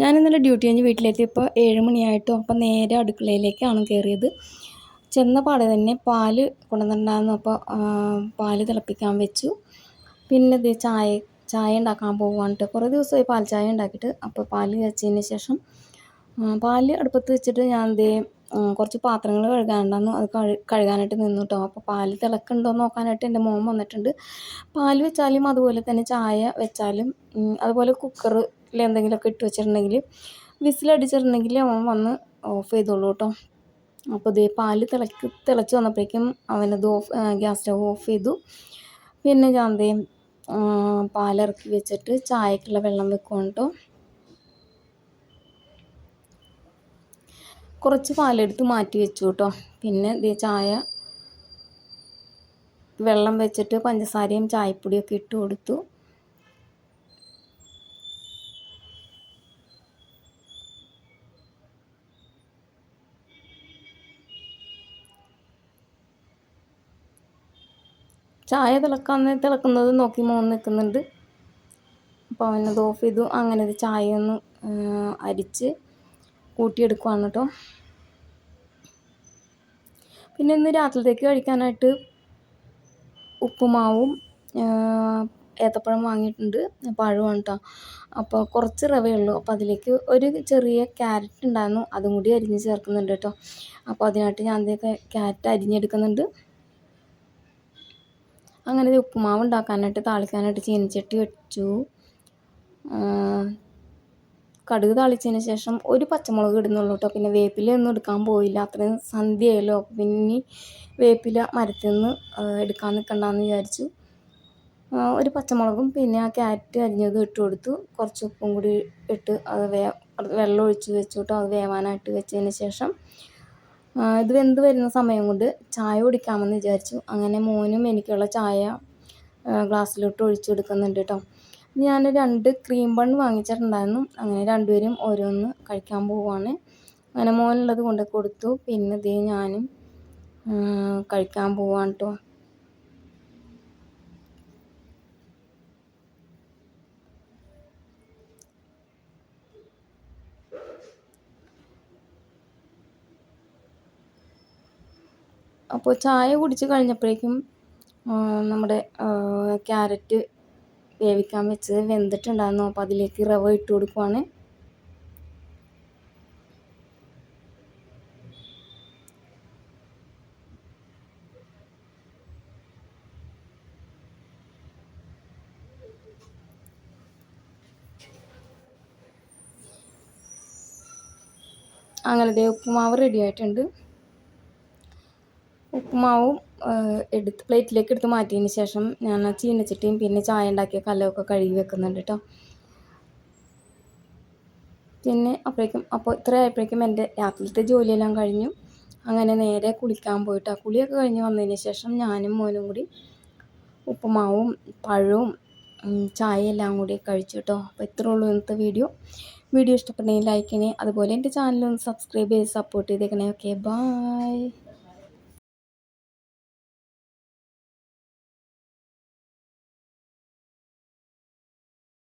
ഞാൻ ഇന്നലെ ഡ്യൂട്ടി കഴിഞ്ഞ് വീട്ടിലെത്തി ഇപ്പോൾ ഏഴ് മണിയായിട്ടും അപ്പം നേരെ അടുക്കളയിലേക്കാണ് കയറിയത്. ചെന്ന പാടെ തന്നെ പാൽ കൊണ്ടുവന്നിട്ടുണ്ടായിരുന്നു. അപ്പോൾ പാൽ തിളപ്പിക്കാൻ വെച്ചു. പിന്നെ ഇത് ചായ ചായ ഉണ്ടാക്കാൻ പോകാനിട്ട് കുറേ ദിവസമായി പാൽ ചായ ഉണ്ടാക്കിയിട്ട് അപ്പോൾ പാൽ വെച്ചതിന് ശേഷം പാൽ അടുപ്പത്ത് വെച്ചിട്ട് ഞാൻ ദേ കുറച്ച് പാത്രങ്ങൾ കഴുകാനുണ്ടായിരുന്നു. അത് കഴു കഴുകാനായിട്ട് നിന്നു കേട്ടോ. അപ്പോൾ പാൽ തിളക്കുണ്ടോ നോക്കാനായിട്ട് എന്റെ മോൻ വന്നിട്ടുണ്ട്. പാൽ വെച്ചാലും അതുപോലെ തന്നെ ചായ വെച്ചാലും അതുപോലെ കുക്കറിൽ എന്തെങ്കിലുമൊക്കെ ഇട്ട് വെച്ചിട്ടുണ്ടെങ്കിൽ വിസിലടിച്ചിട്ടുണ്ടെങ്കിൽ അവൻ വന്ന് ഓഫ് ചെയ്തോളൂ കേട്ടോ. അപ്പോൾ ഇതേ പാൽ തിളക്ക് തിളച്ച് വന്നപ്പോഴേക്കും അവനത് ഓഫ് ഗ്യാസ് സ്റ്റവ് ഓഫ് ചെയ്തു. പിന്നെ ഞാൻ എന്തേ പാലിറക്കി വെച്ചിട്ട് ചായക്കുള്ള വെള്ളം വെക്കും കേട്ടോ. കുറച്ച് പാലെടുത്ത് മാറ്റി വെച്ചു കേട്ടോ. പിന്നെ ഇതേ ചായ വെള്ളം വെച്ചിട്ട് പഞ്ചസാരയും ചായപ്പൊടിയൊക്കെ ഇട്ട് കൊടുത്തു. ചായ തിളക്കാൻ തിളക്കുന്നത് നോക്കി മോൻ നിൽക്കുന്നുണ്ട് അപ്പോൾ അവനത് ഓഫ് ചെയ്തു. അങ്ങനെ ചായ ഒന്ന് അരിച്ച് കൂട്ടിയെടുക്കുവാണ് കേട്ടോ പിന്നെ ഇന്ന് രാത്രിയിലേക്ക് കഴിക്കാനായിട്ട് ഉപ്പുമാവും ഏത്തപ്പഴം വാങ്ങിയിട്ടുണ്ട്. പഴമാണ് കേട്ടോ അപ്പോൾ കുറച്ച് റവയുള്ളൂ അപ്പോൾ അതിലേക്ക് ഒരു ചെറിയ ക്യാരറ്റ് ഉണ്ടായിരുന്നു. അതും കൂടി അരിഞ്ഞ് ചേർക്കുന്നുണ്ട് കേട്ടോ അപ്പോൾ അതിനായിട്ട് ഞാൻ ക്യാരറ്റ് അരിഞ്ഞെടുക്കുന്നുണ്ട്. അങ്ങനെ ഇത് ഉപ്പുമാവ് ഉണ്ടാക്കാനായിട്ട് താളിക്കാനായിട്ട് ചീനച്ചട്ടി വെച്ചു. കടുക് താളിച്ചതിന് ശേഷം ഒരു പച്ചമുളക് ഇടുന്നുള്ളൂ കേട്ടോ പിന്നെ വേപ്പില ഒന്നും എടുക്കാൻ പോയില്ല. അത്രയും സന്ധ്യയായല്ലോ. അപ്പോൾ പിന്നെ വേപ്പില മരത്തിൽ നിന്ന് എടുക്കാൻ നിൽക്കണ്ടെന്ന് വിചാരിച്ചു. ഒരു പച്ചമുളകും പിന്നെ ആ ക്യാരറ്റ് അരിഞ്ഞത് ഇട്ട് കൊടുത്തു. കുറച്ച് ഉപ്പും കൂടി ഇട്ട് അത് വേ വെള്ളം ഒഴിച്ച് വെച്ചു കേട്ടോ അത് വേവാനായിട്ട് വെച്ചതിന് ശേഷം ഇത് വെന്ത് വരുന്ന സമയം കൊണ്ട് ചായ കുടിക്കാമെന്ന് വിചാരിച്ചു. അങ്ങനെ മോനും എനിക്കുള്ള ചായ ഗ്ലാസ്സിലോട്ട് ഒഴിച്ചു കൊടുക്കുന്നുണ്ട് കേട്ടോ ഞാൻ രണ്ട് ക്രീം ബൺ വാങ്ങിച്ചിട്ടുണ്ടായിരുന്നു. അങ്ങനെ രണ്ടുപേരും ഓരോന്ന് കഴിക്കാൻ പോവുകയാണ് അങ്ങനെ മോനുള്ളത് കൊണ്ട് കൊടുത്തു. പിന്നെ ഇതേ ഞാനും കഴിക്കാൻ പോവാണ് കേട്ടോ അപ്പോൾ ചായ കുടിച്ച് കഴിഞ്ഞപ്പോഴേക്കും നമ്മുടെ ക്യാരറ്റ് വേവിക്കാൻ വെച്ചത് വെന്തിട്ടുണ്ടായിരുന്നു. അപ്പോൾ അതിലേക്ക് റവ ഇട്ട് കൊടുക്കുവാണ്. അങ്ങനെ ഉപ്പുമാവ് റെഡി ആയിട്ടുണ്ട്. ഉപ്പുമാവും എടുത്ത് പ്ലേറ്റിലേക്ക് എടുത്ത് മാറ്റിയതിന് ശേഷം ഞാൻ ആ ചീനച്ചട്ടിയും പിന്നെ ചായ ഉണ്ടാക്കിയ കല്ലൊക്കെ കഴുകി വെക്കുന്നുണ്ട് കേട്ടോ. പിന്നെ അപ്പോഴേക്കും അപ്പോൾ ഇത്ര ആയപ്പോഴേക്കും എന്റെ രാത്രിയിലത്തെ ജോലിയെല്ലാം കഴിഞ്ഞു. അങ്ങനെ നേരെ കുളിക്കാൻ പോയിട്ട് ആ കുളിയൊക്കെ കഴിഞ്ഞ് വന്നതിന് ശേഷം ഞാനും മോനും കൂടി ഉപ്പുമാവും പഴവും ചായ എല്ലാം കൂടി കഴിച്ചു കേട്ടോ. അപ്പോൾ ഇത്രേ ഉള്ളൂ ഇന്നത്തെ വീഡിയോ. വീഡിയോ ഇഷ്ടപ്പെട്ടെങ്കിൽ ലൈക്ക് ചെയ്യണേ. അതുപോലെ എന്റെ ചാനലൊന്ന് സബ്സ്ക്രൈബ് ചെയ്ത് സപ്പോർട്ട് ചെയ്തേക്കണേ. Okay bye